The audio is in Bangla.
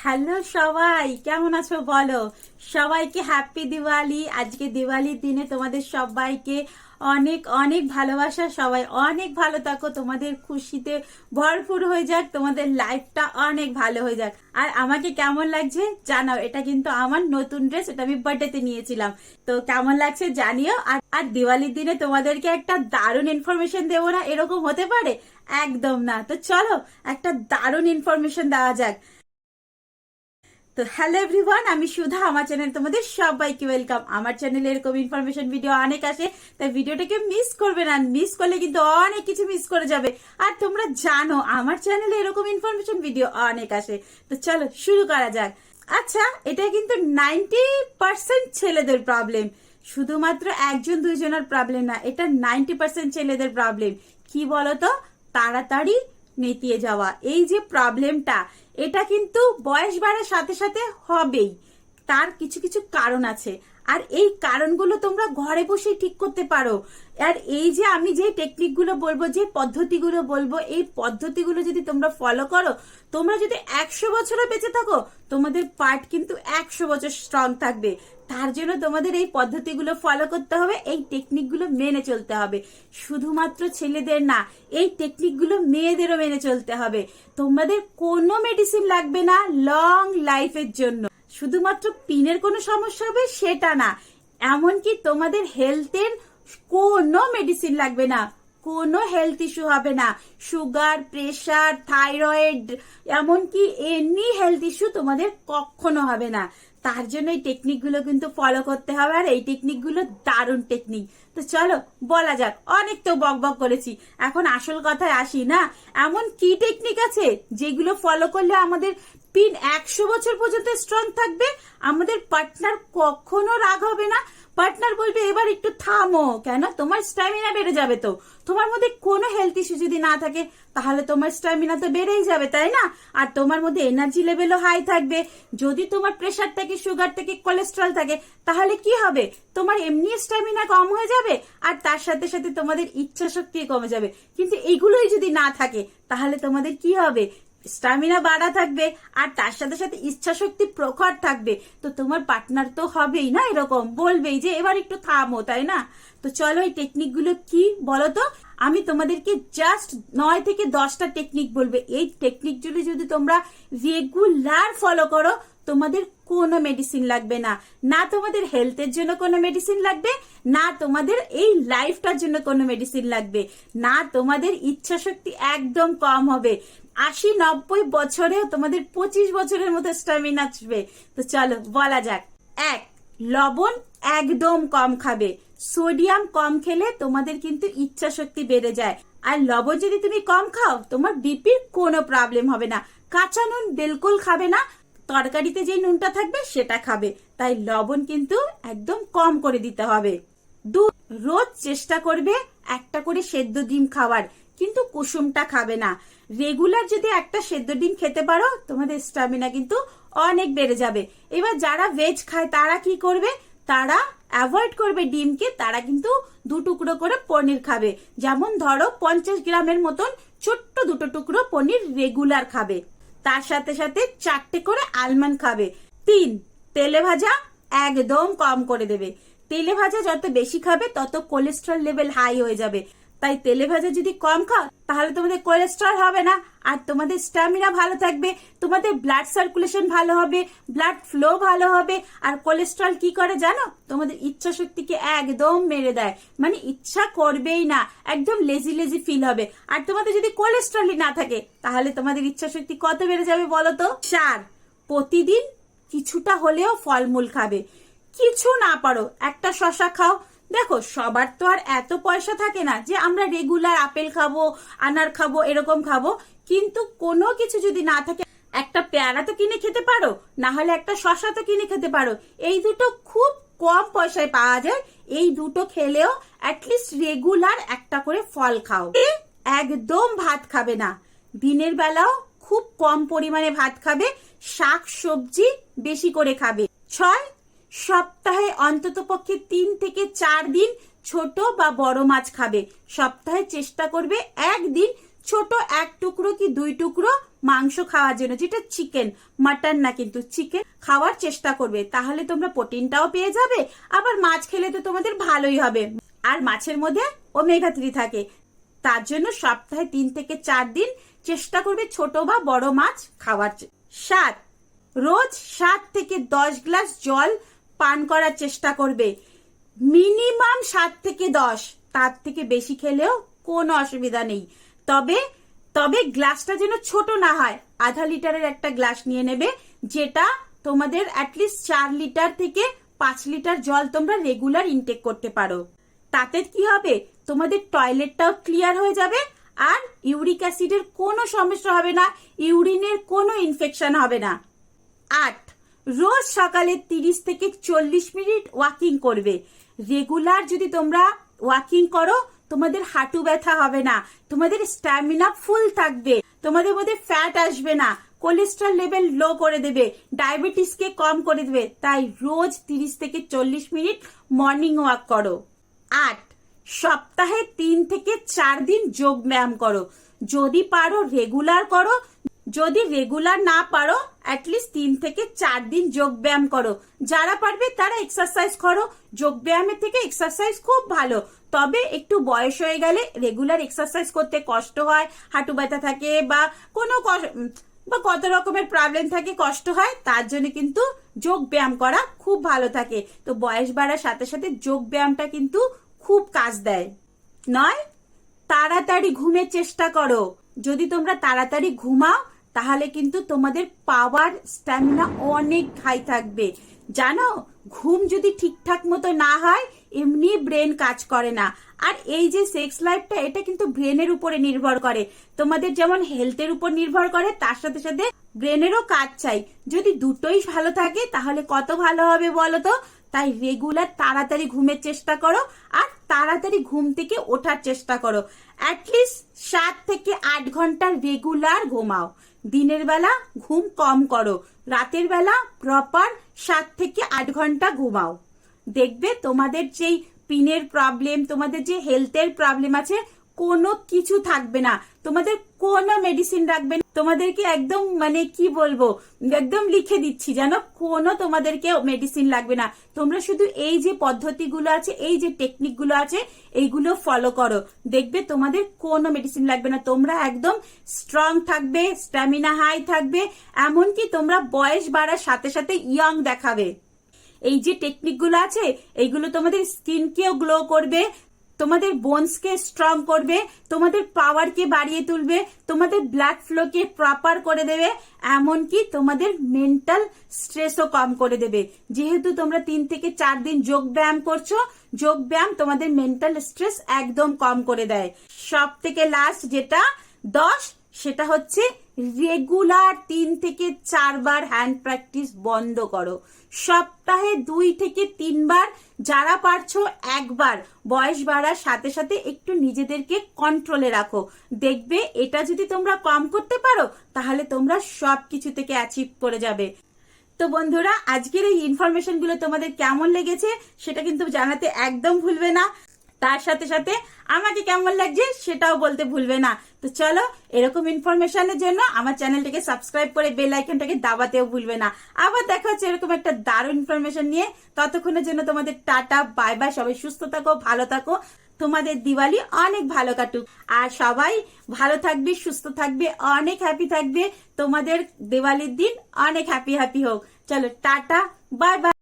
হ্যালো সবাই, কেমন আছো বলো? সবাইকে হ্যাপি দিওয়ালি। আজকে দিওয়ালির দিনে তোমাদের সবাইকে অনেক অনেক ভালোবাসা। সবাই অনেক ভালো থাকো। তোমাদের খুশিতে ভরপুর হয়ে যাক। তোমাদের লাইফটা অনেক ভালো হয়ে যাক। আর আমাকে কেমন লাগছে জানাও। এটা কিন্তু আমার নতুন ড্রেস এটা আমি বার্থডেতে নিয়েছিলাম। তো কেমন লাগছে জানিও। আর আর দিওয়ালির দিনে তোমাদেরকে একটা দারুণ ইনফরমেশন দেবো না? এরকম হতে পারে? একদম না। তো চলো, একটা দারুণ ইনফরমেশন দেওয়া যাক। তো হ্যালো এভরিওয়ান আমি সুধা, আমার চ্যানেল তোমাদের সবাইকে ওয়েলকাম আমার চ্যানেলে এরকম ইনফরমেশন ভিডিও অনেক আসে, তাই ভিডিওটাকে মিস করবে না। মিস করলে কিন্তু অনেক কিছু মিস করে যাবে। আর তোমরা জানো, আমার চ্যানেলে এরকম ইনফরমেশন ভিডিও অনেক আসে। তো চলো শুরু করা যাক। আচ্ছা এটা কিন্তু নাইনটি পার্সেন্ট ছেলেদের প্রবলেম শুধুমাত্র একজন, দুইজনের প্রবলেম না, এটা নাইনটি পার্সেন্ট ছেলেদের প্রবলেম কি বলতো? তাড়াতাড়ি নেতিয়ে যাওয়া। এই যে প্রবলেমটা এটা কিন্তু বয়স বাড়ার সাথে সাথে হবেই। তার কিছু কিছু কারণ আছে। আর এই কারণগুলো তোমরা ঘরে বসেই ঠিক করতে পারো। আর এই যে আমি যে টেকনিকগুলো বলব, যে পদ্ধতিগুলো বলব, এই পদ্ধতিগুলো যদি তোমরা ফলো করো, তোমরা যদি একশো বছরও বেঁচে থাকো, তোমাদের পার্ট কিন্তু একশো বছর স্ট্রং থাকবে। তার জন্য তোমাদের এই পদ্ধতিগুলো ফলো করতে হবে, এই টেকনিকগুলো মেনে চলতে হবে। শুধুমাত্র ছেলেদের না, এই টেকনিকগুলো মেয়েদেরও মেনে চলতে হবে। তোমাদের কোনো মেডিসিন লাগবে না লং লাইফের জন্য। শুধুমাত্র পিনের কোনো সমস্যা হবে সেটা না। এমনকি তোমাদের হেলথের কোনো মেডিসিন লাগবে না, কোনো হেলথ ইস্যু হবে না। সুগার প্রেশার থাইরয়েড এমনকি এনি হেলথ ইস্যু তোমাদের কখনো হবে না। তার জন্য এই টেকনিকগুলো কিন্তু ফলো করতে হবে আর এই টেকনিকগুলো দারুণ টেকনিক তো চলো, বলা যাক, অনেক তো বক বক করেছি। এখন আসল কথায় আসি, না? এমন কি টেকনিক আছে যেগুলো ফলো করলে আমাদের পিন একশো বছর পর্যন্ত স্ট্রং থাকবে? আমাদের পার্টনার কখনো রাগ হবে না? পার্টনার বলবে, এবার একটু থামো। কেন? তোমার স্ট্যামিনা বেড়ে যাবে তো। তোমার মধ্যে কোনো হেলথ ইস্যু যদি না থাকে তাহলে তোমার স্ট্যামিনা তো বেড়েই যাবে, তাই না? আর তোমার মধ্যে এনার্জি লেভেলও হাই থাকবে। যদি তোমার প্রেশার থাকে সুগার থাকে কোলেস্ট্রল থাকে, তাহলে কি হবে? তোমার এমনি স্ট্যামিনা কম হয়ে যাবে, আর তার সাথে সাথে তোমাদের ইচ্ছা শক্তি কমে যাবে। কিন্তু এগুলোই যদি না থাকে, তাহলে তোমাদের কি হবে? স্টামিনা বাড়া থাকবে, আর তার সাথে সাথে ইচ্ছা শক্তি প্রখর থাকবে। তো তোমার পার্টনার তো হবেই না এরকম? বলবেই যে, এবার একটু থামো তাই না? তো চলো এই টেকনিকগুলো কি বলো তো আমি তোমাদেরকে জাস্ট নয় থেকে দশটা টেকনিক বলবে। এই টেকনিক গুলি যদি তোমরা রেগুলার ফলো করো, তোমাদের কোনো মেডিসিন লাগবে না। না তোমাদের হেলথের জন্য কোনো মেডিসিন লাগবে, না তোমাদের এই লাইফটার জন্য কোনো মেডিসিন লাগবে। না তোমাদের ইচ্ছা শক্তি একদম কম হবে। আশি নব্বই বছরেও তোমাদের পঁচিশ বছরের মতো স্টামিনা আসবে। তো চলো, বলা যাক। এক, লবণ একদম কম খাবে। সোডিয়াম কম খেলে তোমাদের কিন্তু ইচ্ছা শক্তি বেড়ে যায়। আর লবণ যদি তুমি কম খাও, তোমার বিপির কোনো প্রবলেম হবে না। কাঁচা নুন বিলকুল খাবে না। তরকারিতে যে নুনটা থাকবে, সেটা খাবে। তাই লবণ কিন্তু একদম কম করে দিতে হবে। দু, রোজ চেষ্টা করবে একটা করে সেদ্ধ ডিম খাওয়ার। কিন্তু কুসুমটা খাবে না। রেগুলার যদি একটা সেদ্ধ ডিম খেতে পারো, তোমাদের স্টামিনা কিন্তু অনেক বেড়ে যাবে। এবার যারা ভেজ খায়, তারা কি করবে? তারা অ্যাভয়েড করবে ডিমকে, তারা কিন্তু দু টুকরো করে পনির খাবে। যেমন ধরো, পঞ্চাশ গ্রামের মতন ছোট্ট দুটো টুকরো পনির রেগুলার খাবে। তার সাথে সাথে চারটে করে আলমন্ড খাবে। তিন, তেলে ভাজা একদম কম করে দেবে। তেলে ভাজা যত বেশি খাবে, তত কোলেস্ট্রল লেভেল হাই হয়ে যাবে। তাই তেলে ভাজা যদি কম খাও, তাহলে তোমাদের কোলেস্ট্রল হবে না। আর তোমাদের স্ট্যামিনা ভালো থাকবে, তোমাদের ব্লাড সার্কুলেশন ভালো হবে ব্লাড ফ্লো ভালো হবে। আর কোলেস্ট্রল কি করে জানো? তোমাদের ইচ্ছা শক্তিকে একদম মেরে দেয়। মানে ইচ্ছা করবেই না, একদম লেজি লেজি ফিল হবে। আর তোমাদের যদি কোলেস্ট্রলই না থাকে, তাহলে তোমাদের ইচ্ছা শক্তি কত বেড়ে যাবে বলো তো? চার, প্রতিদিন কিছুটা হলেও ফলমূল খাবে। কিছু না পারো, একটা শশা খাও দেখো, সবার তো আর এত পয়সা থাকে না যে আমরা রেগুলার আপেল খাব, আনার খাব, এরকম খাব। কিন্তু কোনো কিছু যদি না থাকে, একটা পেয়ারা তো কিনে খেতে পারো, না হলে একটা শশা তো কিনে খেতে পারো। এই দুটো খুব কম পয়সায় পাওয়া যায়। এই দুটো খেলেও অ্যাটলিস্ট রেগুলার একটা করে ফল খাও। একদম ভাত খাবে না। দিনের বেলাও খুব কম পরিমাণে ভাত খাবে, শাক সবজি বেশি করে খাবে। ছয় সপ্তাহে অন্তত পক্ষে তিন থেকে চার দিন ছোট বা বড় মাছ খাবে। সপ্তাহে চেষ্টা করবে একদিন ছোট এক টুকরো কি দুই টুকরো মাংস খাওয়ার জন্য, যেটা চিকেন মাটন না কিন্তু চিকেন খাওয়ার চেষ্টা করবে। তাহলে তোমরা প্রোটিনটাও পেয়ে যাবে, আবার মাছ খেলে তো তোমাদের ভালোই হবে। আর মাছের মধ্যে ওমেগা থ্রি থাকে। তার জন্য সপ্তাহে তিন থেকে চার দিন চেষ্টা করবে ছোট বা বড় মাছ খাওয়ার। সাত। রোজ সাত থেকে দশ গ্লাস জল পান করার চেষ্টা করবে। মিনিমাম সাত থেকে দশ। তার থেকে বেশি খেলেও কোনো অসুবিধা নেই। তবে তবে গ্লাসটা যেন ছোট না হয়। আধা লিটারের একটা গ্লাস নিয়ে নেবে, যেটা তোমাদের অ্যাটলিস্ট চার লিটার থেকে পাঁচ লিটার জল তোমরা রেগুলার ইনটেক করতে পারো। তাতে কি হবে? তোমাদের টয়লেটটাও ক্লিয়ার হয়ে যাবে আর ইউরিক অ্যাসিডের কোনো সমস্যা হবে না। ইউরিনের কোনো ইনফেকশন হবে না। আট রোজ সকালে তিরিশ থেকে চল্লিশ মিনিট ওয়াকিং করবে। রেগুলার যদি তোমরা ওয়াকিং করো, তোমাদের হাঁটু ব্যথা হবে না, তোমাদের স্ট্যামিনা ফুল থাকবে, তোমাদের মধ্যে ফ্যাট আসবে না কোলেস্ট্রল লেভেল লো করে দেবে ডায়াবেটিসকে কম করে দেবে, তাই রোজ তিরিশ থেকে চল্লিশ মিনিট মর্নিং ওয়াক করো। আট, সপ্তাহে তিন থেকে চার দিন যোগ ব্যায়াম করো। যদি পারো রেগুলার করো, যদি রেগুলার না পারো অ্যাটলিস্ট তিন থেকে চার দিন যোগ ব্যায়াম করো। যারা পারবে তারা এক্সারসাইজ করো। যোগ ব্যায়ামের থেকে এক্সারসাইজ খুব ভালো। তবে একটু বয়স হয়ে গেলে রেগুলার এক্সারসাইজ করতে কষ্ট হয়, হাঁটু ব্যথা থাকে বা কোনো বা কত রকমের প্রবলেম থাকে, কষ্ট হয়, তার জন্য কিন্তু যোগ ব্যায়াম করা খুব ভালো থাকে। তো বয়স বাড়ার সাথে সাথে যোগ ব্যায়ামটা কিন্তু খুব কাজ দেয়। নয়, তাড়াতাড়ি ঘুমের চেষ্টা করো। যদি তোমরা তাড়াতাড়ি ঘুমাও তাহলে কিন্তু তোমাদের পাওয়ার স্ট্যামিনা অনেক হাই থাকবে। জানো? ঘুম যদি ঠিকঠাক মতো না হয়, এমনি ব্রেন কাজ করে না। আর এই যে সেক্স লাইফটা এটা কিন্তু ব্রেনের উপরে নির্ভর করে। তোমাদের যেমন হেলথের উপর নির্ভর করে, তার সাথে সাথে ব্রেনেরও কাজ চাই। যদি দুটোই ভালো থাকে, তাহলে কত ভালো হবে বলো তো? তাই রেগুলার তাড়াতাড়ি ঘুমের চেষ্টা করো, আর তাড়াতাড়ি ঘুম থেকে ওঠার চেষ্টা করো। অ্যাটলিস্ট সাত থেকে আট ঘণ্টা রেগুলার ঘুমাও। দিনের বেলা ঘুম কম করো, রাতের বেলা প্রপার সাত থেকে আট ঘণ্টা ঘুমাও। দেখবে তোমাদের যেই পিনের প্রবলেম তোমাদের যে হেলথের প্রবলেম আছে কোনো কিছু থাকবে না। তোমাদের কোনো মেডিসিন রাখবে না। তোমাদেরকে একদম মানে কি বলব, একদম লিখে দিচ্ছি যেন কোনো তোমাদেরকে মেডিসিন লাগবে না। তোমরা শুধু এই যে পদ্ধতিগুলো আছে, এই যে টেকনিকগুলো আছে, এইগুলো ফলো করো। দেখবে তোমাদের কোনো মেডিসিন লাগবে না। তোমরা একদম স্ট্রং থাকবে স্ট্যামিনা হাই থাকবে, এমনকি তোমরা বয়স বাড়ার সাথে সাথে ইয়ং দেখাবে। এই যে টেকনিকগুলো আছে, এইগুলো তোমাদের স্কিনকেও গ্লো করবে তোমাদের বোনসকে স্ট্রং করবে, তোমাদের পাওয়ারকে বাড়িয়ে তুলবে, তোমাদের ব্লাড ফ্লোকে প্রপার করে দেবে, এমনকি তোমাদের মেন্টাল স্ট্রেসও কম করে দেবে। যেহেতু তোমরা তিন থেকে চার দিন যোগ ব্যায়াম করছ, যোগ ব্যায়াম তোমাদের মেন্টাল স্ট্রেস একদম কম করে দেয়। সব থেকে লাস্ট যেটা, দশ সেটা হচ্ছে রেগুলার তিন থেকে চারবার হ্যান্ড প্র্যাকটিস বন্ধ করো। সপ্তাহে দুই থেকে তিনবার যারা পারছ একবার বয়স বাড়ার সাথে সাথে একটু নিজেদেরকে কন্ট্রোলে রাখো। দেখবে এটা যদি তোমরা কম করতে পারো, তাহলে তোমরা সব কিছু থেকে অ্যাচিভ করে যাবে। তো বন্ধুরা, আজকের এই ইনফরমেশনগুলো তোমাদের কেমন লেগেছে, সেটা কিন্তু জানাতে একদম ভুলবে না। তার সাথে সাথে আমাকে কেমন লাগছে সেটাও বলতে ভুলবে না। তো চলো, এরকম ইনফরমেশনের জন্য আমার চ্যানেলটাকে সাবস্ক্রাইব করে বেল আইকনটাকে দাবাতেও ভুলবে না। আবার দেখা হচ্ছে এরকম একটা দারুণ ইনফরমেশন নিয়ে। ততক্ষণের জন্য তোমাদের টাটা বাই বাই সবাই সুস্থ থাকো, ভালো থাকো। তোমাদের দিওয়ালি অনেক ভালো কাটুক। আর সবাই ভালো থাকবে, সুস্থ থাকবে, অনেক হ্যাপি থাকবে। তোমাদের দিওয়ালির দিন অনেক হ্যাপি হ্যাপি হোক। চলো, টাটা বাই বাই